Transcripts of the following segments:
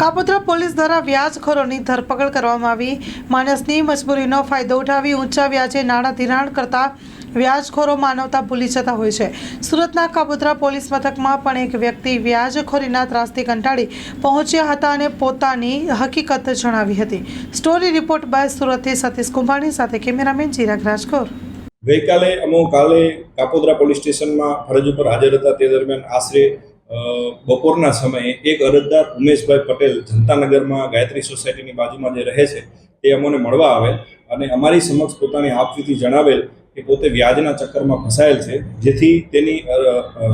Kapodra police દ્વારા વ્યાજખોરોની ધરપકડ કરવામાં આવી. માણસની મજબૂરીનો ફાયદો ઉઠાવી ઊંચા વ્યાજે નાણાં ધિરાણ કરતા વ્યાજખોરો માનવતા ભૂલી જતા હોય છે. સુરતના કાપોદ્રા પોલીસ મથકમાં પણ એક વ્યક્તિ વ્યાજખોરીના ત્રાસથી કંટાળી પહોંચ્યા હતા અને પોતાની હકીકત જણાવી હતી. સ્ટોરી રિપોર્ટ બાય સુરતથી સતીશ કુંભાણી સાથે કેમેરામેન ચિરાગ રાજકોર. ગઈકાલે અમો કાલે કાપોદ્રા પોલીસ સ્ટેશનમાં ફરજ ઉપર હાજર હતા. તે દરમિયાન આશરે બપોરના સમયે એક અરજદાર ઉમેશભાઈ પટેલ જનતાનગરમાં ગાયત્રી સોસાયટીની બાજુમાં જે રહે છે, તે અમોને મળવા આવેલ અને અમારી સમક્ષ પોતાની આપવીથી જણાવેલ કે પોતે વ્યાજના ચક્કરમાં ફસાયેલ છે, જેથી તેની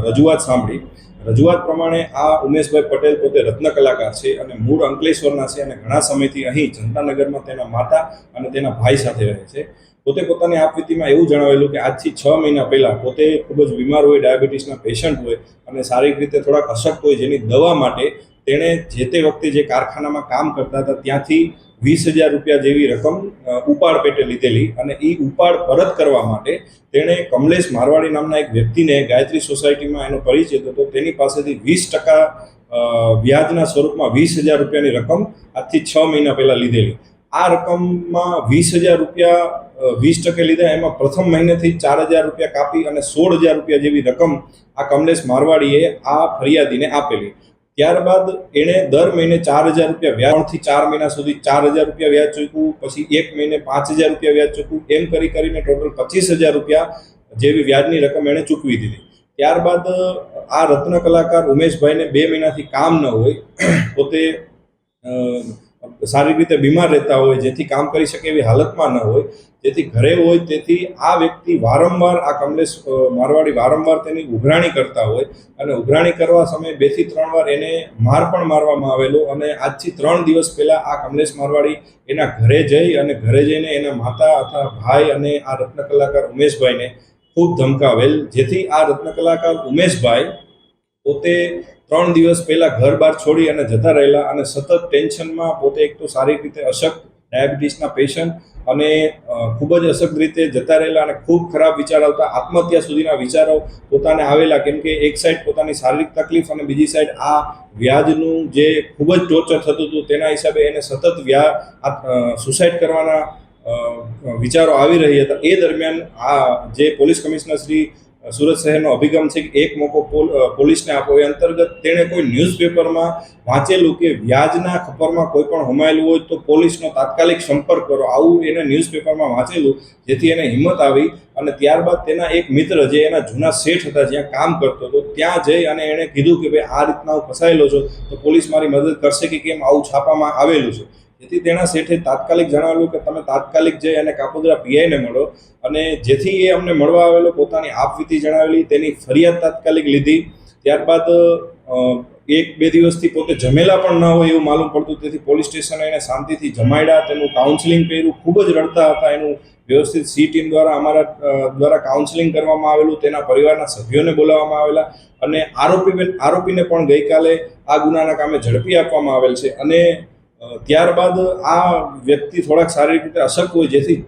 રજૂઆત સાંભળી. રજૂઆત પ્રમાણે આ ઉમેશભાઈ પટેલ પોતે રત્ન કલાકાર છે અને મૂળ અંકલેશ્વરના છે અને ઘણા સમયથી અહીં જનતાનગરમાં તેના માતા અને તેના ભાઈ સાથે રહે છે. પોતે પોતાની આપવીતીમાં એવું જણાવેલું કે આજથી છ મહિના પહેલાં પોતે ખૂબ જ બીમાર હોય, ડાયાબિટીસના પેશન્ટ હોય અને શારીરિક રીતે થોડાક અશક્ત હોય જેની દવા માટે તેણે જે તે વખતે જે કારખાનામાં કામ કરતા હતા ત્યાંથી વીસ હજાર રૂપિયા જેવી રકમ ઉપાડ પેટે લીધેલી અને એ ઉપાડ પરત કરવા માટે તેણે કમલેશ મારવાડી નામના એક વ્યક્તિને ગાયત્રી સોસાયટીમાં એનો પરિચય હતો તેની પાસેથી વીસ ટકા વ્યાજના સ્વરૂપમાં વીસ હજાર રૂપિયાની રકમ આજથી છ મહિના પહેલાં લીધેલી. આ રકમમાં વીસ હજાર રૂપિયા વીસ ટકે લીધા. એમાં પ્રથમ મહિનેથી ચાર હજાર રૂપિયા કાપી અને સોળ હજાર રૂપિયા જેવી રકમ આ કમલેશ મારવાડીએ આ ફરિયાદીને આપેલી. ત્યારબાદ એણે દર મહિને ચાર હજાર રૂપિયા વ્યાજથી ચાર મહિના સુધી ચાર હજાર રૂપિયા વ્યાજ ચૂકવું, પછી એક મહિને પાંચ હજાર રૂપિયા વ્યાજ ચૂકવું, એમ કરી કરીને ટોટલ પચીસ હજાર રૂપિયા જેવી વ્યાજની રકમ એણે ચૂકવી દીધી. ત્યારબાદ, આ રત્ન કલાકાર ઉમેશભાઈને બે મહિનાથી કામ ન હોય, પોતે શારીરિક રીતે બીમાર રહેતા હોય, જેથી કામ કરી શકે એવી હાલતમાં ન હોય. જેથી ઘરે હોય તેથી આ વ્યક્તિ વારંવાર આ કમલેશ મારવાડી વારંવાર તેની ઉઘરાણી કરતા હોય અને ઉઘરાણી કરવા સમયે બેથી ત્રણ વાર એને માર પણ મારવામાં આવેલો અને આજથી ત્રણ દિવસ પહેલા આ કમલેશ મારવાડી એના ઘરે જઈ અને ઘરે જઈને એના માતા અથવા ભાઈ અને આ રત્ન કલાકાર ઉમેશભાઈને ખૂબ ધમકાવેલ, જેથી આ રત્ન કલાકાર ઉમેશભાઈ પોતે ત્રણ દિવસ પહેલા ઘર બહાર છોડી અને જતા રહેલા અને સતત ટેન્શનમાં પોતે એક તો શારીરિક રીતે અશક્ત, ડાયાબિટીસના પેશન્ટ અને ખૂબ જ અશક્ત રીતે જતા રહેલા અને ખૂબ ખરાબ વિચાર આવતા આત્મહત્યા સુધીના વિચારો પોતાને આવેલા. કેમ કે એક સાઈડ પોતાની શારીરિક તકલીફ અને બીજી સાઈડ આ વ્યાજનું જે ખૂબ જ ટોર્ચર થતું હતું તેના હિસાબે એને સતત વ્યા સુસાઇડ કરવાના વિચારો આવી રહી હતા. એ દરમિયાન આ જે પોલીસ કમિશનર શ્રી સુરત શહેરનો અભિગમ છે કે એક મોકો પોલ- પોલીસને આપો એ અંતર્ગત તેણે કોઈ ન્યૂઝપેપરમાં વાંચેલું કે વ્યાજના ખપરમાં કોઈ પણ હોમાયેલું હોય તો પોલીસનો તાત્કાલિક સંપર્ક કરો. આવું એને ન્યૂઝપેપરમાં વાંચેલું, જેથી એને હિંમત આવી અને ત્યારબાદ તેના એક મિત્ર જે એના જૂના શેઠ હતા જ્યાં કામ કરતો હતો, ત્યાં જઈ અને એણે કીધું કે, ભાઈ, આ રીતના હું ફસાયેલો છું, તો પોલીસ મારી મદદ કરશે કે કેમ આવું છાપામાં આવેલું છે? જેથી તેના શેઠે તાત્કાલિક જણાવ્યું કે તમે તાત્કાલિક જઈ અને કાપોદરા પીઆઈને મળો. અને જેથી એ અમને મળવા આવેલો, પોતાની આપવીતી જણાવેલી, તેની ફરિયાદ તાત્કાલિક લીધી. ત્યારબાદ એક બે દિવસથી પોતે જમેલા પણ ન હોય એવું માલુમ પડતું. તેથી પોલીસ સ્ટેશને એને શાંતિથી જમાડ્યા. તેનું કાઉન્સિલિંગ કર્યું. ખૂબ જ રડતા હતા. એનું વ્યવસ્થિત સી ટીમ દ્વારા અમારા દ્વારા કાઉન્સિલિંગ કરવામાં આવેલું. તેના પરિવારના સભ્યોને બોલાવવામાં આવેલા. અને આરોપી આરોપીને પણ ગઈકાલે આ ગુનાના કામે ઝડપી આપવામાં આવેલ છે. અને ત્યારબાદ આ વ્યક્તિ થોડાક શારીરિક રીતે અશક હોય, જેથી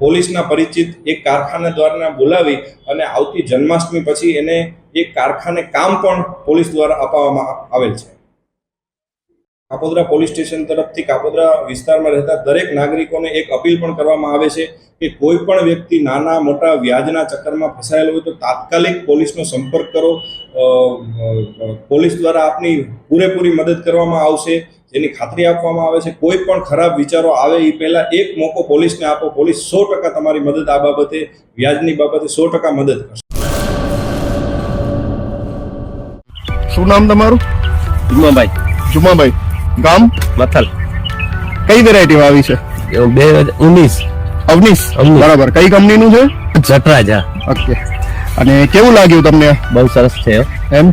પોલીસના પરિચિત એક કારખાના દ્વારા બોલાવી અને આવતી જન્માષ્ટમી પછી એને એક કારખાને કામ પણ પોલીસ દ્વારા અપાવવામાં આવેલ છે. કાપોદ્રા પોલીસ સ્ટેશન તરફથી કાપોદ્રા વિસ્તારમાં રહેતા દરેક નાગરિકોને એક અપીલ પણ કરવામાં આવે છે કે કોઈ પણ વ્યક્તિ નાના, મોટા વ્યાજના ચક્કરમાં ફસાયેલો હોય તો તાત્કાલિક પોલીસનો સંપર્ક કરો. પોલીસ દ્વારા આપની પૂરેપૂરી મદદ કરવામાં આવશે. જેની ખાતરી આપવામાં આવે છે કોઈ પણ ખરાબ વિચારો આવે એ પહેલાં એક મોકો પોલીસને આપો પોલીસ સો ટકા તમારી મદદ આ બાબતે વ્યાજની બાબતે સો ટકા મદદ કરશે. શું નામ તમારું? જુમાભાઈ. જુમાભાઈ. ગામ? મથલ. કઈ વેરાયટીમાં આવી છે? એવું બે હજાર ઉન્નીસ. અવનીશ. અવનીશ. બરાબર. કઈ કંપનીનું છે? જટરાજ. ઓકે. અને કેવું લાગ્યું તમને? બહુ સરસ છે એમ?